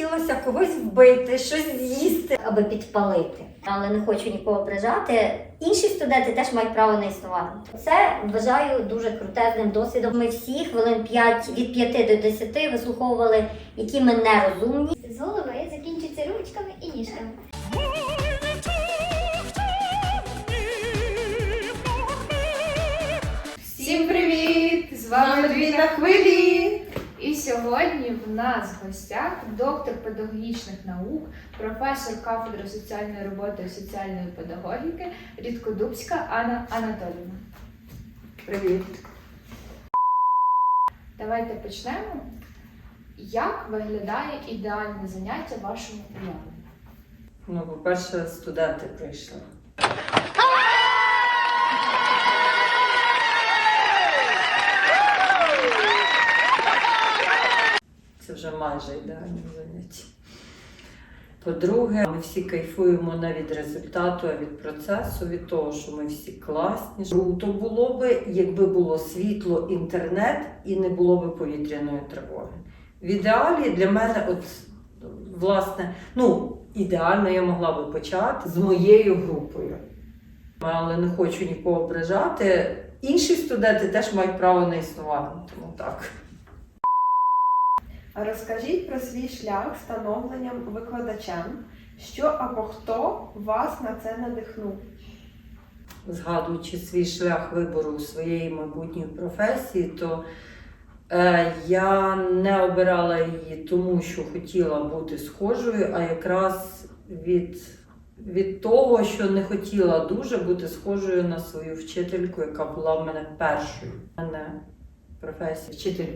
хотілося когось вбити, щось з'їсти, аби підпалити. Але не хочу нікого ображати. Інші студенти теж мають право на існування. Це вважаю дуже крутезним досвідом. Ми всі хвилин 5 від 5 до 10 вислуховували, які ми нерозумні. З голови закінчується ручками і ніжками. Всім привіт! З вами дві на хвилі. І сьогодні в нас в гостях доктор педагогічних наук, професор кафедри соціальної роботи і соціальної педагогіки Рідкодубська Анна Анатоліївна. Привіт. Давайте почнемо. Як виглядає ідеальне заняття вашому уявленні? Ну, по-перше, студенти прийшли. Вже майже ідеальне заняття. По-друге, ми всі кайфуємо не від результату, а від процесу, від того, що ми всі класні. Круто було би, якби було світло, інтернет і не було би повітряної тривоги. В ідеалі для мене, от власне, ну, ідеально я могла би почати з моєю групою. Але не хочу нікого ображати. Інші студенти теж мають право на існування, тому так. Розкажіть про свій шлях становленням викладачем, що або хто вас на це надихнув. згадуючи свій шлях вибору своєї майбутньої професії, то е, я не обирала її тому, що хотіла бути схожою, а якраз від, від того, що не хотіла дуже бути схожою на свою вчительку, яка була в мене першою. У мене професія вчитель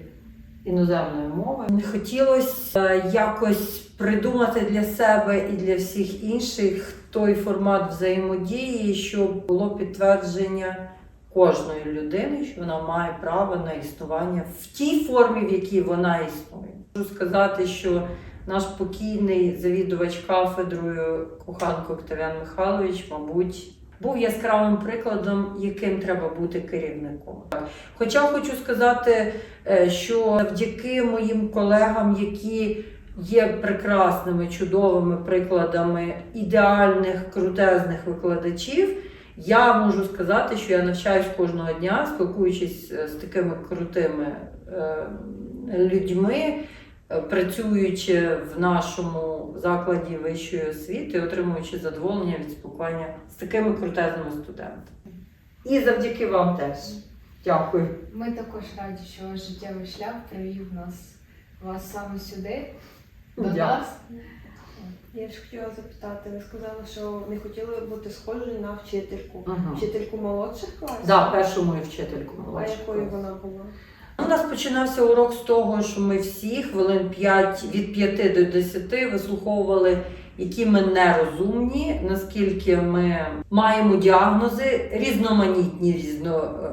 іноземної мови. Не хотілося е, якось придумати для себе і для всіх інших той формат взаємодії, щоб було підтвердження кожної людини, що вона має право на існування в тій формі, в якій вона існує. Можу сказати, що наш покійний завідувач кафедрою Коханко Октавіан Михайлович, мабуть, був яскравим прикладом, яким треба бути керівником. Хоча хочу сказати, е, що завдяки моїм колегам, які є прекрасними, чудовими прикладами ідеальних, крутезних викладачів, я можу сказати, що я навчаюсь кожного дня, спілкуючись е, з такими крутими е, людьми, працюючи в нашому закладі вищої освіти, отримуючи задоволення від спілкування з такими крутезними студентами. І завдяки вам теж. Дякую. Ми також раді, що ваш життєвий шлях привів нас вас саме сюди, до Дякую. нас. Я ж хотіла запитати, ви сказали, що не хотіли бути схожою на вчительку. Ага. Вчительку молодших класів? Да, першу мою вчительку А якою вона була? У нас починався урок з того, що ми всі хвилин 5 від 5 до 10 вислуховували, які ми нерозумні, наскільки ми маємо діагнози різноманітні, різно е,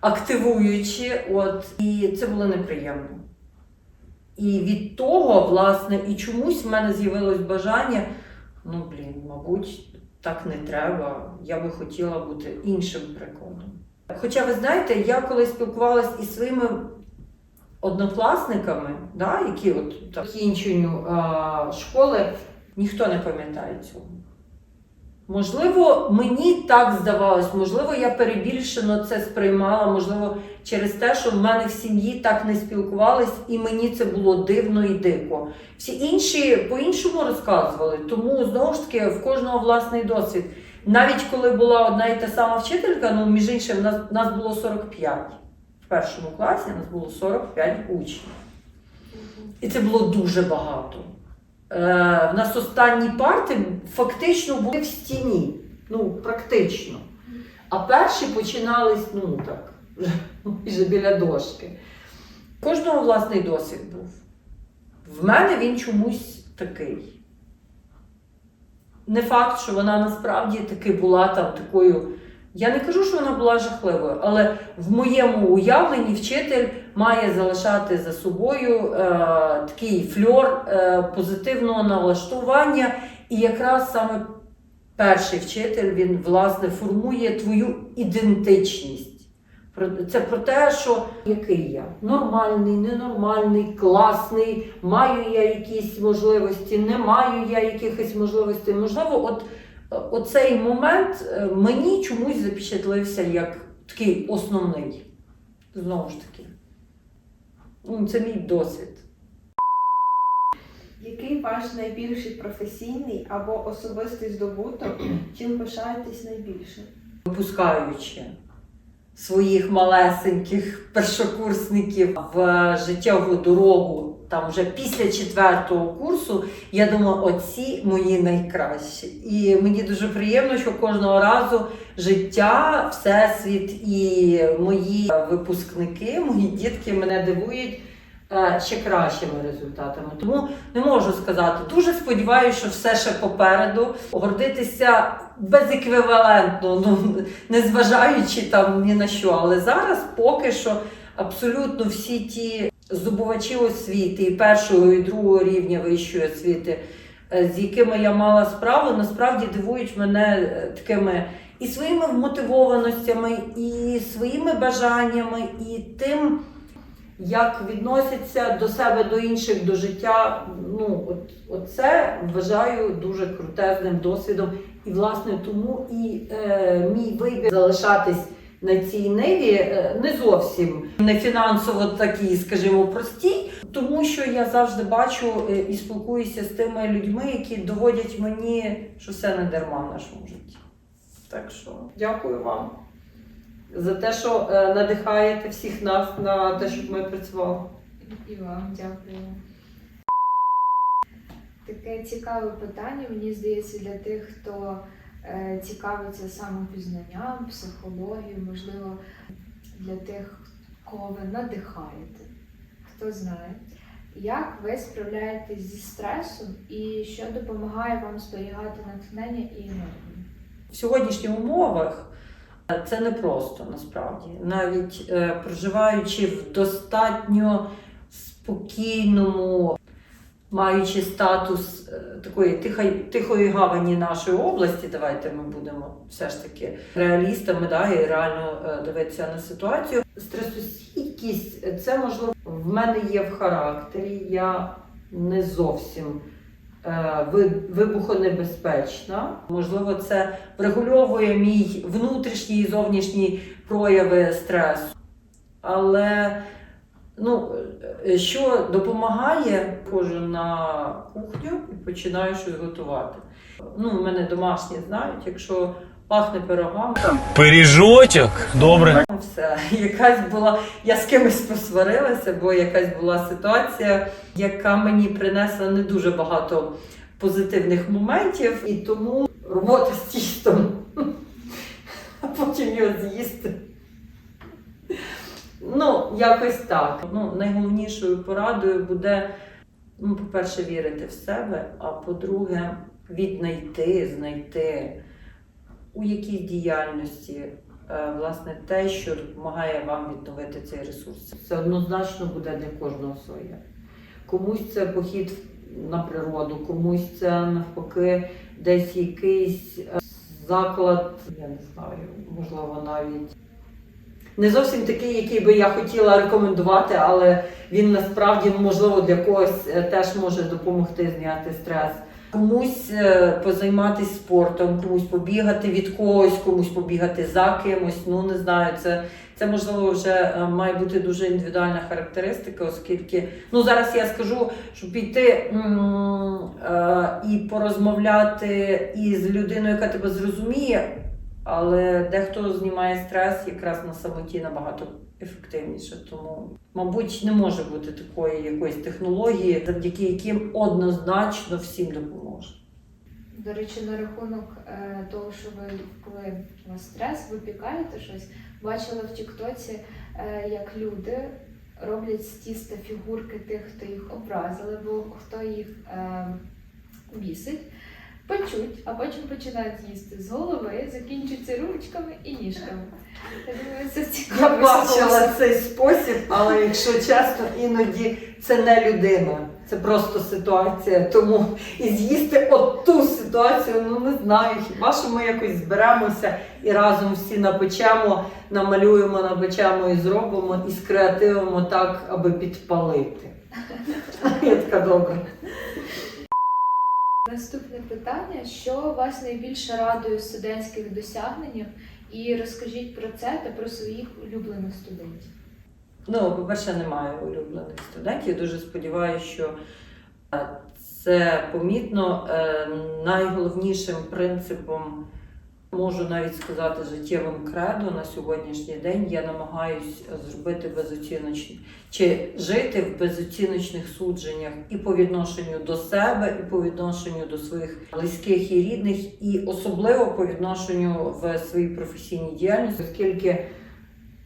активуючі. От і це було неприємно. І від того, власне, і чомусь в мене з'явилось бажання. Ну, блін, мабуть, так не треба. Я би хотіла бути іншим прикладом. Хоча ви знаєте, я коли спілкувалася із своїми однокласниками, да, які от закінченню школи, ніхто не пам'ятає цього. Можливо, мені так здавалось, можливо, я перебільшено це сприймала, можливо, через те, що в мене в сім'ї так не спілкувались, і мені це було дивно і дико. Всі інші по-іншому розказували, тому знову ж таки в кожного власний досвід. Навіть коли була одна і та сама вчителька, ну між іншим, нас, нас було 45. В першому класі нас було 45 учнів. І це було дуже багато. Е, в нас останні парти фактично були в стіні. Ну, практично. А перші починались, ну так, вже біля дошки. Кожного власний досвід був. В мене він чомусь такий. Не факт, що вона насправді таки була там такою. Я не кажу, що вона була жахливою, але в моєму уявленні вчитель має залишати за собою е, такий фльор е, позитивного налаштування. І якраз саме перший вчитель він власне формує твою ідентичність. Це про те, що який я нормальний, ненормальний, класний, маю я якісь можливості, не маю я якихось можливостей. Можливо, от оцей момент е, мені чомусь запечатлився як такий основний. Знову ж таки. Ну, Це мій досвід. Який ваш найбільший професійний або особистий здобуток? Чим пишаєтесь найбільше? випускаючи своїх малесеньких першокурсників в життєву дорогу, там вже після четвертого курсу, я думала, оці мої найкращі. І мені дуже приємно, що кожного разу життя, всесвіт і мої випускники, мої дітки мене дивують. Е, Ще кращими результатами. Тому не можу сказати. Дуже сподіваюся, що все ще попереду. Гордитися безеквівалентно, ну незважаючи там ні на що. Але зараз поки що абсолютно всі ті здобувачі освіти і першого і другого рівня вищої освіти, е, з якими я мала справу, насправді дивують мене е, такими і своїми вмотивованостями, і своїми бажаннями, і тим. Як відносяться до себе, до інших, до життя, ну от, оце вважаю дуже крутезним досвідом. І власне тому і е, мій вибір залишатись на цій ниві е, не зовсім не фінансово такий, скажімо, простій, тому що я завжди бачу е, і спілкуюся з тими людьми, які доводять мені, що все не дарма в нашому житті. Так що дякую вам за те, що е, надихаєте всіх нас на те, щоб ми працювали. І вам дякую. Таке цікаве питання, мені здається, для тих, хто е, цікавиться самопізнанням, психологією, можливо, для тих, кого ви надихаєте. Хто знає, як ви справляєтесь зі стресом і що допомагає вам зберігати натхнення і енергію? В сьогоднішніх умовах це не просто насправді. Навіть е, проживаючи в достатньо спокійному, маючи статус е, такої тихої, тихої гавані нашої області, давайте ми будемо все ж таки реалістами, да, і реально е, дивитися на ситуацію. Стресостійкість це можливо в мене є в характері. Я не зовсім вибухонебезпечна. Можливо, це врегульовує мій внутрішній і зовнішній прояви стресу. Але ну, е, що допомагає, ходжу на кухню і починаю щось готувати. Ну, мене домашні знають, якщо пахне пирогами, Пиріжочок, добре. все. Якась була, я з кимось посварилася, бо якась була ситуація, яка мені принесла не дуже багато позитивних моментів, і тому робота з тістом, а потім його з'їсти. Ну, якось так. Ну, найголовнішою порадою буде, ну, по-перше, вірити в себе, а по-друге, віднайти, знайти у якій діяльності е, власне те, що допомагає вам відновити цей ресурс. Це однозначно буде для кожного своє. Комусь це похід на природу, комусь це навпаки десь якийсь е, заклад, я не знаю, можливо, навіть. Не зовсім такий, який би я хотіла рекомендувати, але він насправді можливо для когось е, теж може допомогти зняти стрес. Комусь е, позайматися спортом, комусь побігати від когось, комусь побігати за кимось. Ну не знаю, це, це можливо вже е, має бути дуже індивідуальна характеристика, оскільки ну зараз я скажу, що піти е, і порозмовляти із людиною, яка тебе зрозуміє, але дехто знімає стрес якраз на самоті набагато ефективніше. Тому, мабуть, не може бути такої якоїсь технології, завдяки яким однозначно всім допоможе. До речі, на рахунок е, того, що ви коли у вас стрес, ви пікаєте щось, бачила в Тіктоці, е, як люди роблять з тіста фігурки тих, хто їх образили, або хто їх е, бісить, печуть, а потім починають їсти з голови, закінчуються ручками і ніжками. Я думаю, це Я бачила цей спосіб, але якщо чесно, іноді це не людина. це просто ситуація. Тому і з'їсти от ту ситуацію, ну не знаю. Хіба що ми якось зберемося і разом всі напечемо, намалюємо, напечемо і зробимо, і скреативимо так, аби підпалити. Я така добре. Наступне питання: що вас найбільше радує студентських досягненнях? І розкажіть про це та про своїх улюблених студентів. Ну, по-перше, немає улюблених студентів. Дуже сподіваюся, що е, це помітно. Е, Найголовнішим принципом, можу навіть сказати, життєвим кредо на сьогоднішній день. Я намагаюсь зробити безоціночні чи жити в безоціночних судженнях і по відношенню до себе, і по відношенню до своїх близьких і рідних, і особливо по відношенню в своїй професійній діяльності, оскільки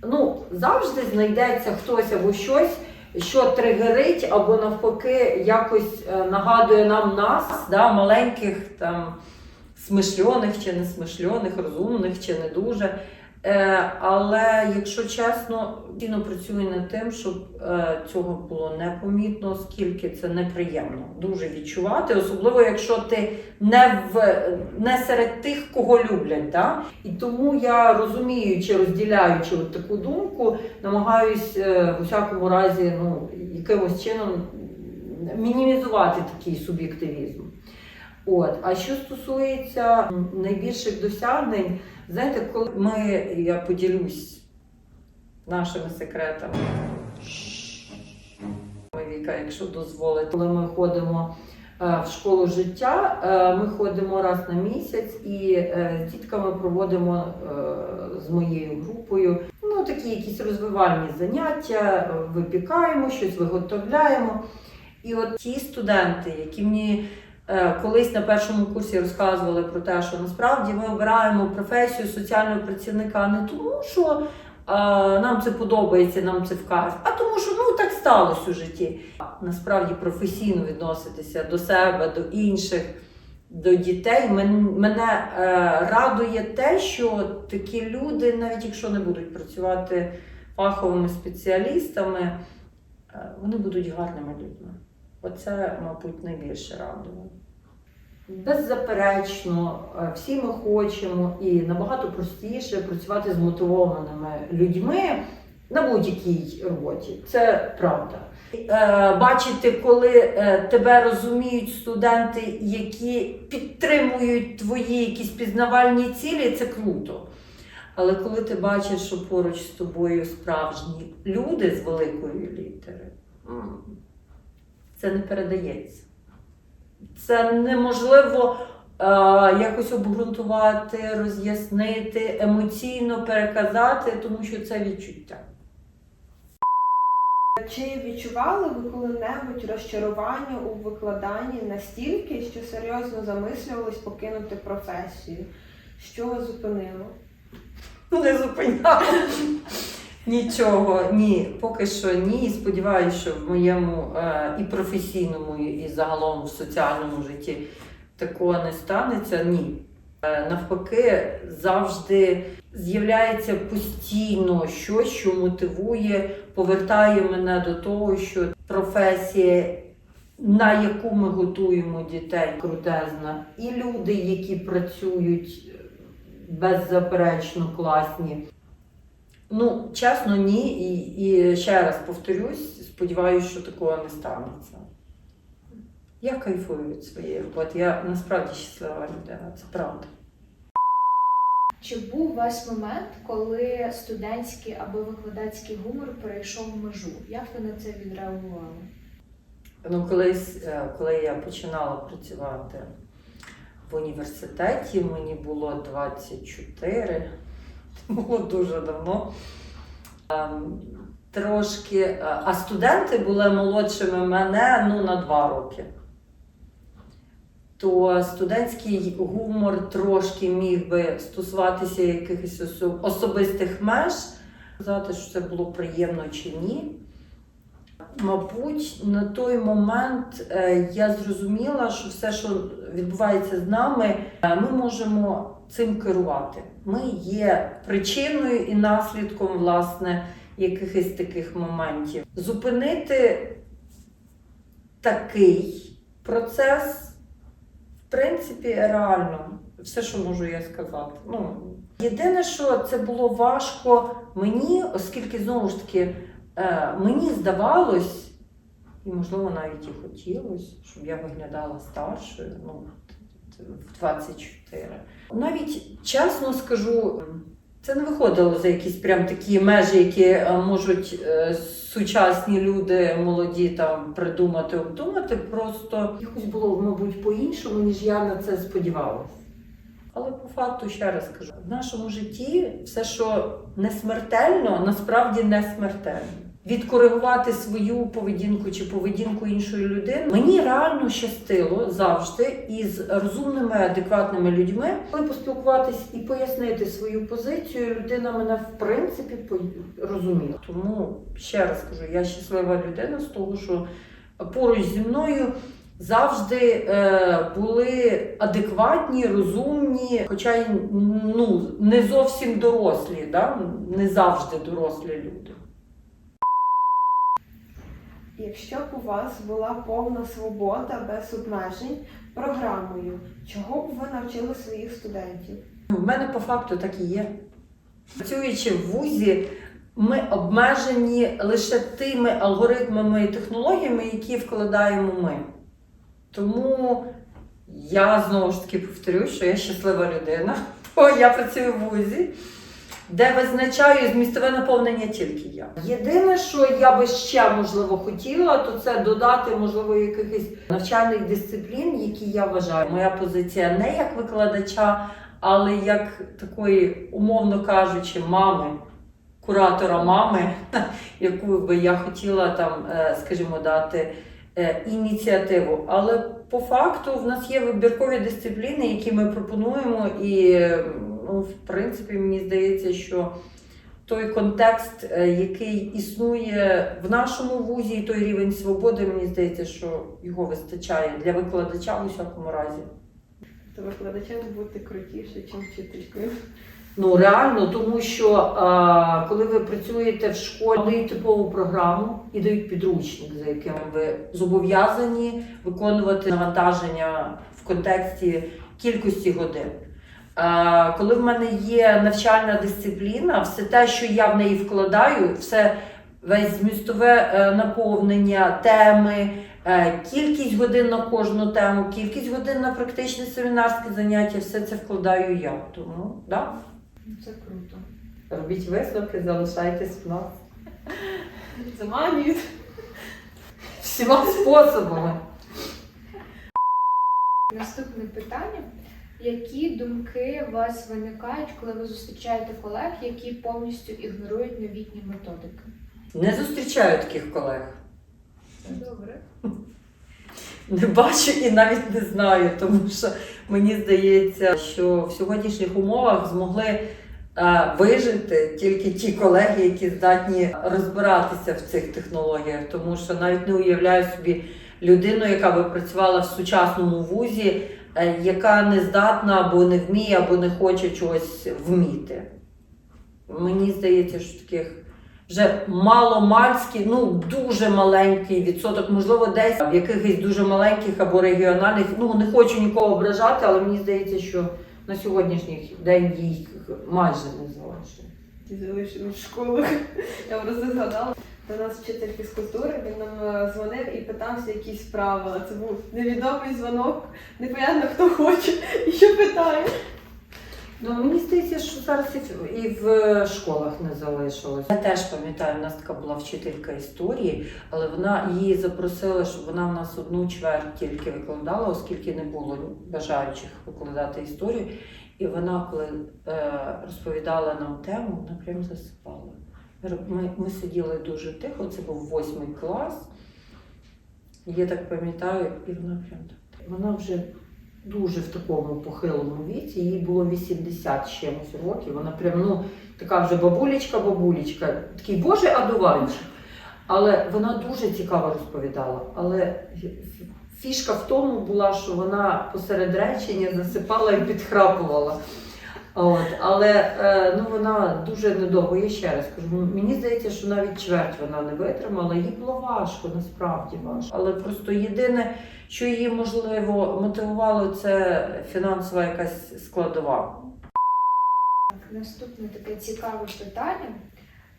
ну, завжди знайдеться хтось або щось, що тригерить, або навпаки якось е, нагадує нам нас, да, маленьких там смишльоних чи несмишльоних, розумних чи не дуже. Е, але якщо чесно, постійно працюю над тим, щоб е, цього було непомітно, оскільки це неприємно дуже відчувати, особливо якщо ти не в не серед тих, кого люблять. Да? І тому я розуміючи, розділяючи от таку думку, намагаюсь е, в усякому разі ну, якимось чином мінімізувати такий суб'єктивізм. От, а що стосується найбільших досягнень, знаєте, коли ми, я поділюсь нашими секретами. Віка, якщо дозволить, коли ми ходимо е, в школу життя, е, ми ходимо раз на місяць і е, з дітками проводимо з моєю групою ну, такі якісь розвивальні заняття, випікаємо щось, виготовляємо. І от ті студенти, які мені колись на першому курсі розказували про те, що насправді ми обираємо професію соціального працівника не тому, що е, нам це подобається, нам це вказ, а тому, що ну так сталося у житті. Насправді професійно відноситися до себе, до інших, до дітей. Мен- Мене е, радує те, що такі люди, навіть якщо не будуть працювати фаховими спеціалістами, е, вони будуть гарними людьми. Оце, мабуть, найбільше радує. Беззаперечно, е, всі ми хочемо і набагато простіше працювати з мотивованими людьми на будь-якій роботі. Це правда. Е, Бачити, коли е, тебе розуміють студенти, які підтримують твої якісь пізнавальні цілі, це круто. Але коли ти бачиш, що поруч з тобою справжні люди з великої літери, це не передається. Це неможливо е, якось обґрунтувати, роз'яснити, емоційно переказати, тому що це відчуття. Чи відчували ви коли-небудь розчарування у викладанні настільки, що серйозно замислювались покинути професію? Що вас зупинило? Не зупиняла. Нічого, ні, поки що ні. І Сподіваюся, що в моєму е, і професійному, і загалом в соціальному житті такого не станеться. Ні. Е, навпаки, завжди з'являється постійно щось, що мотивує, повертає мене до того, що професія, на яку ми готуємо дітей, крутезна, і люди, які працюють беззаперечно класні. Ну, чесно, ні. І, і ще раз повторюсь, сподіваюся, що такого не станеться. Я кайфую від своєї роботи. Я насправді щаслива людина, це правда. Чи був у вас момент, коли студентський або викладацький гумор перейшов межу? Як ви на це відреагували? Ну, колись, е, коли я починала працювати в університеті, мені було 24, це було дуже давно. Ем, Трошки, е, а студенти були молодшими мене ну, на два роки. То студентський гумор трошки міг би стосуватися якихось особистих меж, сказати, що це було приємно чи ні. Мабуть, на той момент е, я зрозуміла, що все, що відбувається з нами, е, ми можемо цим керувати. Ми є причиною і наслідком власне якихось таких моментів. Зупинити такий процес, в принципі, реально. Все, що можу я сказати. Ну, єдине, що це було важко мені, оскільки знову ж таки е, мені здавалось, і можливо навіть і хотілося, щоб я виглядала старшою, ну, в 24. Навіть чесно скажу, це не виходило за якісь прям такі межі, які е, можуть е, сучасні люди молоді там придумати, обдумати. Просто якось було, мабуть, по-іншому, ніж я на це сподівалася. Але по факту ще раз кажу: в нашому житті все, що не смертельно, насправді не смертельно. Відкоригувати свою поведінку чи поведінку іншої людини мені реально щастило завжди із розумними, адекватними людьми, коли поспілкуватись і пояснити свою позицію. Людина мене в принципі розуміла. Тому ще раз кажу, я щаслива людина з того, що поруч зі мною завжди е, були адекватні, розумні, хоча й ну, не зовсім дорослі, да? не завжди дорослі люди. Якщо б у вас була повна свобода без обмежень програмою, чого б ви навчили своїх студентів? В мене по факту так і є. Працюючи в вузі, ми обмежені лише тими алгоритмами і технологіями, які вкладаємо ми. Тому я знову ж таки повторюю, що я щаслива людина, бо я працюю в вузі, де визначаю змістове наповнення тільки я. Єдине, що я би ще можливо хотіла, то це додати, можливо, якихось навчальних дисциплін, які я вважаю. Моя позиція не як викладача, але як такої, умовно кажучи, мами, куратора мами, яку би я хотіла там, е, скажімо, дати е, ініціативу. Але по факту в нас є вибіркові дисципліни, які ми пропонуємо, і ну, в принципі, мені здається, що той контекст, е, який існує в нашому вузі, і той рівень свободи, мені здається, що його вистачає для викладача у всякому разі. То викладачем бути крутіше, ніж вчителькою. Ну реально, тому що а, коли ви працюєте в школі, дають типову програму і дають підручник, за яким ви зобов'язані виконувати навантаження в контексті кількості годин. А, коли в мене є навчальна дисципліна, все те, що я в неї вкладаю, все весь змістове е, наповнення теми, е, кількість годин на кожну тему, кількість годин на практичне семінарське заняття, все це вкладаю я. Тому да, Ну, Це круто. робіть висновки, залишайтесь в нас Заманюють. всіма способами. Наступне питання. Які думки у вас виникають, коли ви зустрічаєте колег, які повністю ігнорують новітні методики? Не зустрічаю таких колег. Добре. Не бачу і навіть не знаю, тому що мені здається, що в сьогоднішніх умовах змогли вижити тільки ті колеги, які здатні розбиратися в цих технологіях. Тому що навіть не уявляю собі людину, яка би працювала в сучасному вузі, яка не здатна або не вміє, або не хоче чогось вміти. Мені здається, що таких вже маломальський, ну дуже маленький відсоток, можливо, десь в якихось дуже маленьких або регіональних. Ну не хочу нікого ображати, але мені здається, що на сьогоднішній день їх майже не залишилось. Ті залишили в школах. Я просто згадала. До нас вчитель фізкультури, він нам е, дзвонив і питався якісь правила. Це був невідомий дзвонок, непонятно хто хоче і що питає. Ну мені здається, що зараз і в, в школах не залишилось. Я теж пам'ятаю, у нас така була вчителька історії, але вона її запросила, щоб вона в нас одну чверть тільки викладала, оскільки не було бажаючих викладати історію. І вона, коли е, розповідала нам тему, вона прям засипала. Ми, ми, сиділи дуже тихо, це був восьмий клас. Я так пам'ятаю, і вона прям. Вона вже дуже в такому похилому віці, їй було 80 з чимось років. Вона прям ну, така вже бабулечка, бабулечка, такий Боже адуванчик. Але вона дуже цікаво розповідала. Але фішка в тому була, що вона посеред речення засипала і підхрапувала. От, але е, ну, вона дуже недовго, я ще раз кажу, мені здається, що навіть чверть вона не витримала. Їй було важко, насправді важко. Але просто єдине, що її можливо мотивувало, це фінансова якась складова. Наступне таке цікаве питання.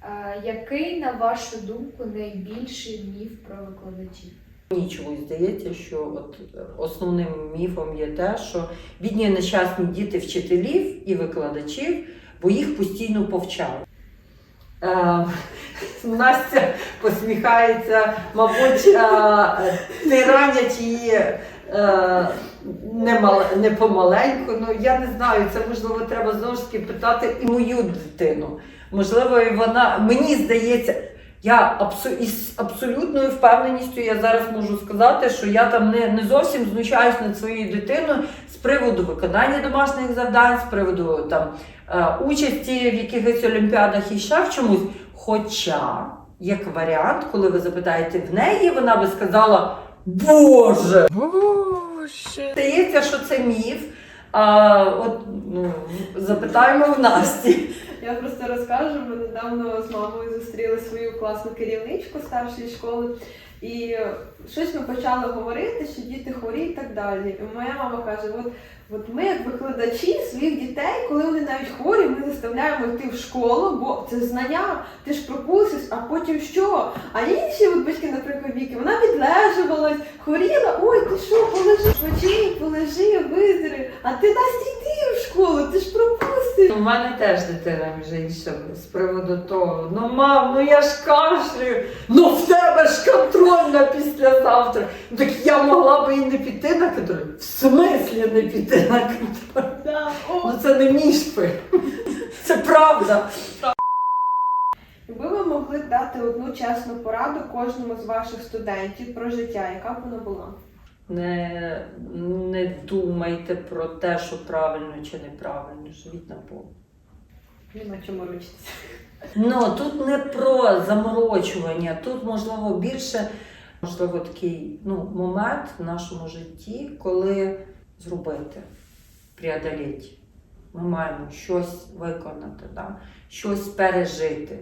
Е, Який, на вашу думку, найбільший міф про викладачів? Мені чомусь здається, що от е, основним міфом є те, що бідні нещасні діти вчителів і викладачів, бо їх постійно повчали. Е, Настя посміхається, мабуть, е, тиранять її е, не, не помаленьку. Ну я не знаю, це можливо треба знову ж таки питати і мою дитину. Можливо, вона мені здається. Я абсо, із абсолютною впевненістю я зараз можу сказати, що я там не, не зовсім знущаюсь над своєю дитиною з приводу виконання домашніх завдань, з приводу там е, участі в якихось олімпіадах і ще в чомусь. Хоча, як варіант, коли ви запитаєте в неї, вона би сказала Боже! Боже! Здається, що це міф. А, от, ну, запитаємо в Насті. Я просто розкажу, ми недавно з мамою зустріли свою класну керівничку старшої школи. І щось ми почали говорити, що діти хворі і так далі. І моя мама каже: от, от ми, як викладачі своїх дітей, коли вони навіть хворі, ми заставляємо йти в школу, бо це знання, ти ж пропустиш, а потім що? А інші от батьки, наприклад, віки, вона відлежувалась, хворіла, ой, ти що, полежи, почини, полежи, виздри, а ти Настя йди в школу, ти ж пропустиш. У мене теж дитина між іншим з приводу того. Ну, мам, ну я ж кашлюю, ну в тебе ж контроль на післязавтра. Так я могла би і не піти на контроль. В смислі не піти Да, о. Ну це не мішпи. Це правда. Якби ви могли дати одну чесну пораду кожному з ваших студентів про життя, яка б вона була? Не, не думайте про те, що правильно чи неправильно. Живіть на Богу. Нема чому ручитися. Ну тут не про заморочування, тут можливо більше можливо такий ну, момент в нашому житті, коли зробити, преодоліти. Ми маємо щось виконати, да? щось пережити.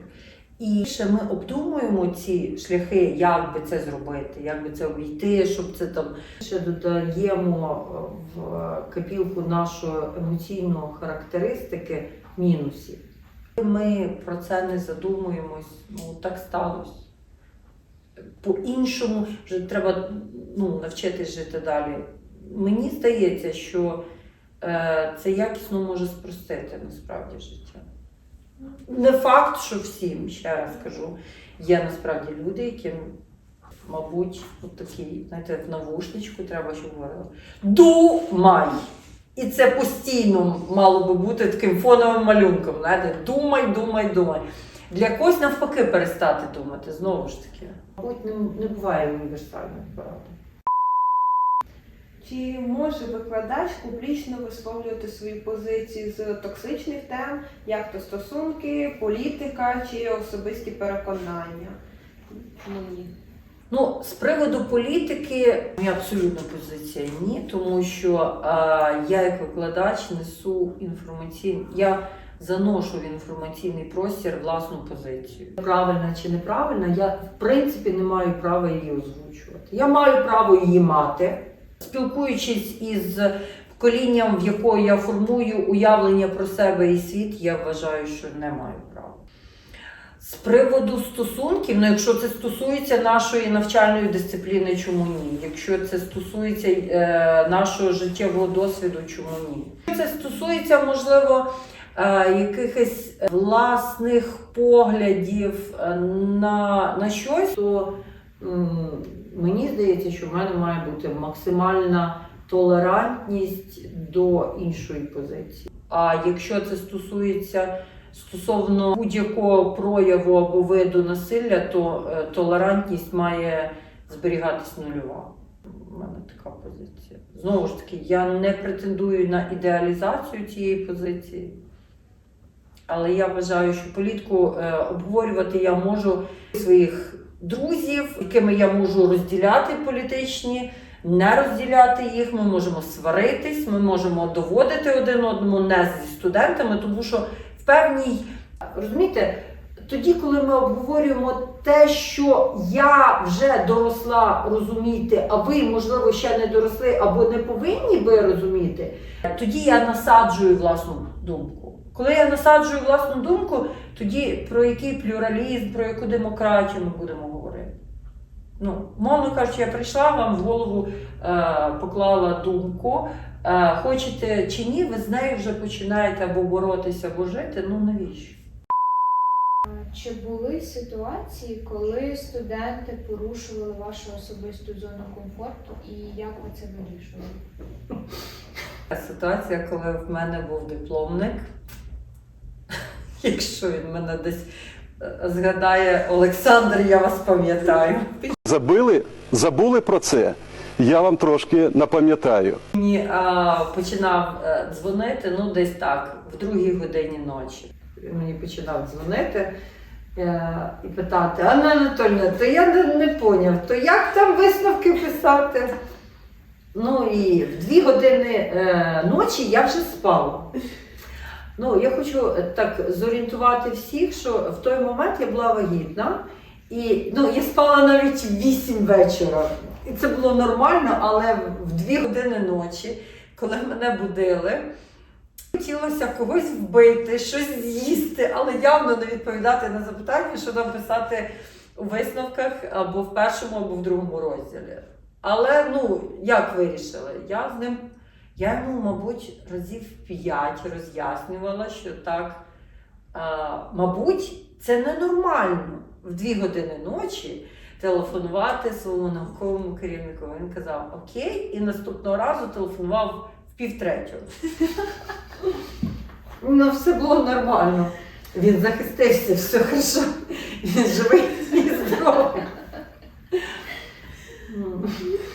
І ще ми обдумуємо ці шляхи, як би це зробити, як би це обійти, щоб це там ще додаємо е, в копілку нашої емоційної характеристики мінусів. Ми про це не задумуємось, ну так сталося. По-іншому вже треба ну, навчитись жити далі. Мені здається, що е, це якісно може спростити насправді життя. Не факт, що всім, ще раз кажу, є насправді люди, яким, мабуть, от такий, знаєте, в навушничку треба, щоб говорили. Думай! І це постійно мало би бути таким фоновим малюнком. Знаєте? Думай, думай, думай. Для когось навпаки перестати думати, знову ж таки. Мабуть, не, не буває універсальної поради. Чи може викладач публічно висловлювати свої позиції з токсичних тем, як то стосунки, політика чи особисті переконання? Ні? Ну, з приводу політики, моя абсолютна позиція ні, тому що е, я як викладач несу інформаційний, я заношу в інформаційний простір власну позицію. Правильна чи неправильна, я в принципі не маю права її озвучувати. Я маю право її мати, спілкуючись із поколінням, в якого я формую уявлення про себе і світ, я вважаю, що не маю права. З приводу стосунків, ну якщо це стосується нашої навчальної дисципліни, чому ні? Якщо це стосується е, нашого життєвого досвіду, чому ні? Це стосується, можливо, е, якихось власних поглядів е, на, на щось, то м, мені здається, що в мене має бути максимальна толерантність до іншої позиції. А якщо це стосується стосовно будь-якого прояву або виду насилля, то е, толерантність має зберігатись нульова. У мене така позиція. Знову ж таки, я не претендую на ідеалізацію цієї позиції, але я вважаю, що політику е, обговорювати я можу своїх друзів, якими я можу розділяти політичні не розділяти їх, ми можемо сваритись, ми можемо доводити один одному не зі студентами, тому що в певній, розумієте, тоді, коли ми обговорюємо те, що я вже доросла розуміти, а ви, можливо, ще не доросли або не повинні би розуміти, тоді я насаджую власну думку. Коли я насаджую власну думку, тоді про який плюралізм, про яку демократію ми будемо говорити. Ну, мовно кажучи, я прийшла вам в голову, е, поклала думку. Е, хочете чи ні, ви з нею вже починаєте або боротися, або жити. Ну навіщо? Чи були ситуації, коли студенти порушували вашу особисту зону комфорту і як ви це вирішували? Ситуація, коли в мене був дипломник. Якщо він мене десь е, згадає Олександр, я вас пам'ятаю. Забили, забули про це. Я вам трошки напам'ятаю. Мені а, починав е, дзвонити, ну десь так, в другій годині ночі. Мені починав дзвонити е, і питати: Анна Анатольовна, то я не, не поняв, то як там висновки писати? Ну і в дві години е, ночі я вже спала. Ну, я хочу е, так зорієнтувати всіх, що в той момент я була вагітна, і ну, я спала навіть в 8 вечора. І це було нормально, але в 2 години ночі, коли мене будили, хотілося когось вбити, щось з'їсти, але явно не відповідати на запитання, що нам писати у висновках або в першому, або в другому розділі. Але ну, як вирішили? Я з ним, я йому, мабуть, разів п'ять роз'яснювала, що так, а, мабуть, це ненормально в дві години ночі телефонувати своєму науковому керівнику. Він казав Окей, і наступного разу телефонував в півтретього. Ну, все було нормально. Він захистився, все хорошо. Він живий і здоровий.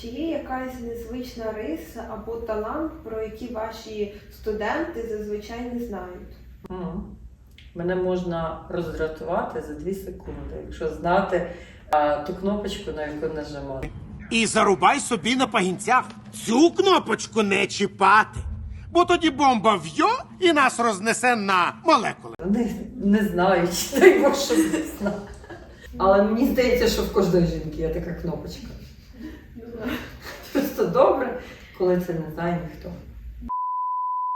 Чи є якась незвична риса або талант, про які ваші студенти зазвичай не знають? Мгм. Мене можна роздратувати за 2 секунди, якщо знати а, ту кнопочку, на яку нажимати. І зарубай собі на пагінцях цю кнопочку не чіпати. Бо тоді бомба в'йо і нас рознесе на молекули. Не, не знаю, чи дай що не знаю. Але мені здається, що в кожної жінки є така кнопочка. Просто добре, коли це не знає ніхто.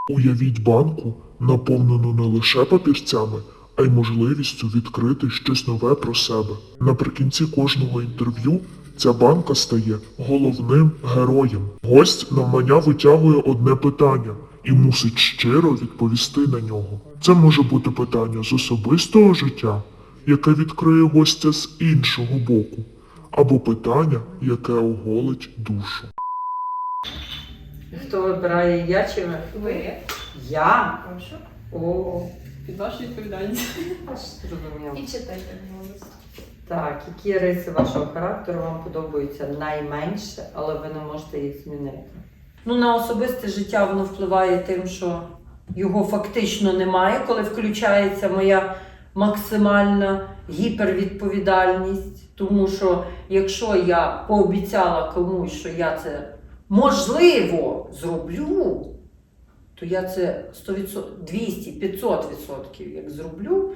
Уявіть банку, наповнену не лише папірцями, а й можливістю відкрити щось нове про себе. Наприкінці кожного інтерв'ю ця банка стає головним героєм. Гость навмання витягує одне питання і мусить щиро відповісти на нього. Це може бути питання з особистого життя, яке відкриє гостя з іншого боку, або питання, яке оголить душу. Хто вибирає я чи ви? Ви? Я? Прошу. О, Під вашу відповідальність. І читайте голос. Так, які риси вашого характеру вам подобаються найменше, але ви не можете їх змінити? Ну, на особисте життя воно впливає тим, що його фактично немає, коли включається моя максимальна гіпервідповідальність. Тому що якщо я пообіцяла комусь, що я це можливо зроблю, то я це 100%, 200, 500 відсотків як зроблю.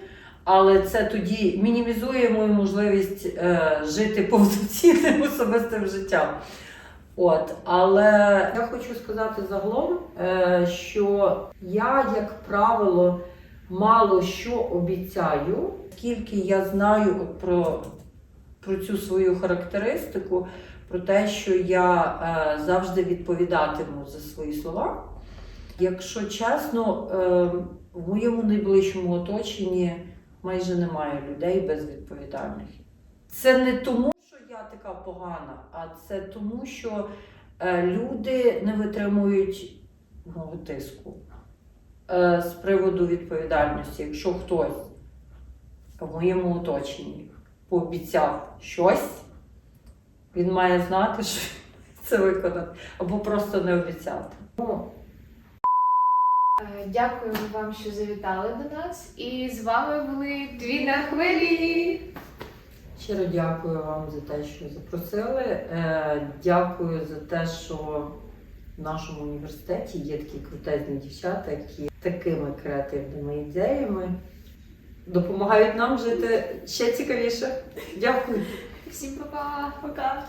Але це тоді мінімізує мою можливість е, жити повноцінним особистим життям. От, але я хочу сказати загалом, е, що я, як правило, мало що обіцяю, скільки я знаю про, про цю свою характеристику, про те, що я е, завжди відповідатиму за свої слова. Якщо чесно, е, в моєму найближчому оточенні майже немає людей безвідповідальних. Це не тому, що я така погана, а це тому, що е, люди не витримують мого тиску з приводу відповідальності. Якщо хтось в моєму оточенні пообіцяв щось, він має знати, що це виконати, або просто не обіцяти. Ну, Е, Дякуємо вам, що завітали до нас. І з вами були дві на хвилі. Щиро дякую вам за те, що запросили. Е, Дякую за те, що в нашому університеті є такі крутезні дівчата, які такими креативними ідеями допомагають нам жити ще цікавіше. Дякую. Всім па-па! Пока.